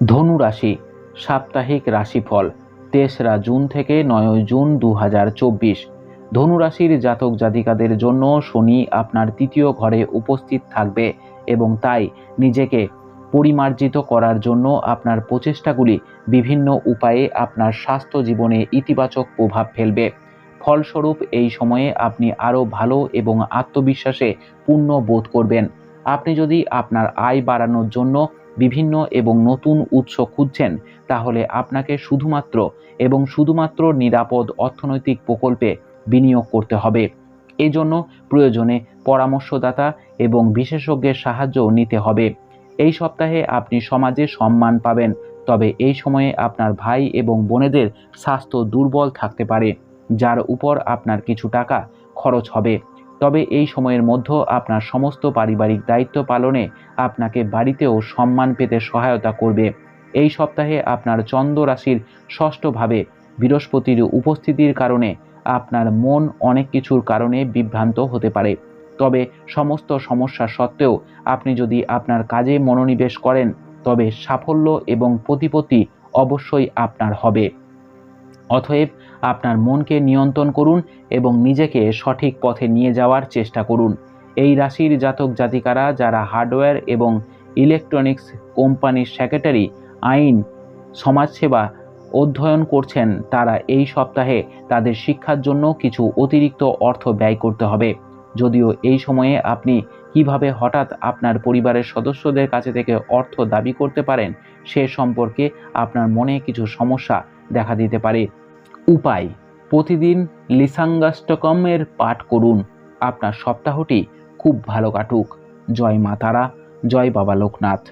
ধনু রাশি সাপ্তাহিক রাশিফল, তেসরা জুন থেকে নয়ই জুন দু হাজার চব্বিশ। ধনু রাশির জাতক জাতিকাদের জন্য শনি আপনার তৃতীয় ঘরে উপস্থিত থাকবে এবং তাই নিজেকে পরিমার্জিত করার জন্য আপনার প্রচেষ্টাগুলি বিভিন্ন উপায়ে আপনার স্বাস্থ্য জীবনে ইতিবাচক প্রভাব ফেলবে। ফলস্বরূপ এই সময়ে আপনি আরও ভালো এবং আত্মবিশ্বাসে পূর্ণ বোধ করবেন। আপনি যদি আপনার আয় বাড়ানোর জন্য বিভিন্ন এবং নতুন উৎস খুঁজছেন, তাহলে আপনাকে শুধুমাত্র এবং শুধুমাত্র নিরাপদ অর্থনৈতিক প্রকল্পে বিনিয়োগ করতে হবে। এজন্য প্রয়োজনে পরামর্শদাতা এবং বিশেষজ্ঞের সাহায্য নিতে হবে। এই সপ্তাহে আপনি সমাজে সম্মান পাবেন, তবে এই সময়ে আপনার ভাই এবং বোনেদের স্বাস্থ্য দুর্বল থাকতে পারে, যার উপর আপনার কিছু টাকা খরচ হবে। তবে এই সময়ের মধ্যে আপনার সমস্ত পারিবারিক দায়িত্ব পালনে আপনাকে বাড়িতেও সম্মান পেতে সহায়তা করবে। এই সপ্তাহে আপনার চন্দ্র রাশির ষষ্ঠভাবে বৃহস্পতির উপস্থিতির কারণে আপনার মন অনেক কিছুর কারণে বিভ্রান্ত হতে পারে। তবে সমস্ত সমস্যা সত্ত্বেও আপনি যদি আপনার কাজে মনোনিবেশ করেন, তবে সাফল্য এবং প্রতিপত্তি অবশ্যই আপনার হবে। অতএব আপনার মনকে নিয়ন্ত্রণ করুন এবং নিজেকে সঠিক পথে নিয়ে যাওয়ার চেষ্টা করুন। এই রাশির জাতক জাতিকারা যারা হার্ডওয়্যার এবং ইলেকট্রনিক্স কোম্পানির সেক্রেটারি আইন, সমাজসেবা অধ্যয়ন করছেন, তারা এই সপ্তাহে তাদের শিক্ষার জন্য কিছু অতিরিক্ত অর্থ ব্যয় করতে হবে। যদিও এই সময়ে আপনি কীভাবে হঠাৎ আপনার পরিবারের সদস্যদের কাছে থেকে অর্থ দাবি করতে পারেন, সে সম্পর্কে আপনার মনে কিছু সমস্যা দেখা দিতে পারে। উপায়। প্রতিদিন লিসাঙ্গাষ্টকমের পাঠ করুন। আপনার সপ্তাহটি খুব ভালো কাটুক। জয় মাতারা জয় বাবা লোকনাথ।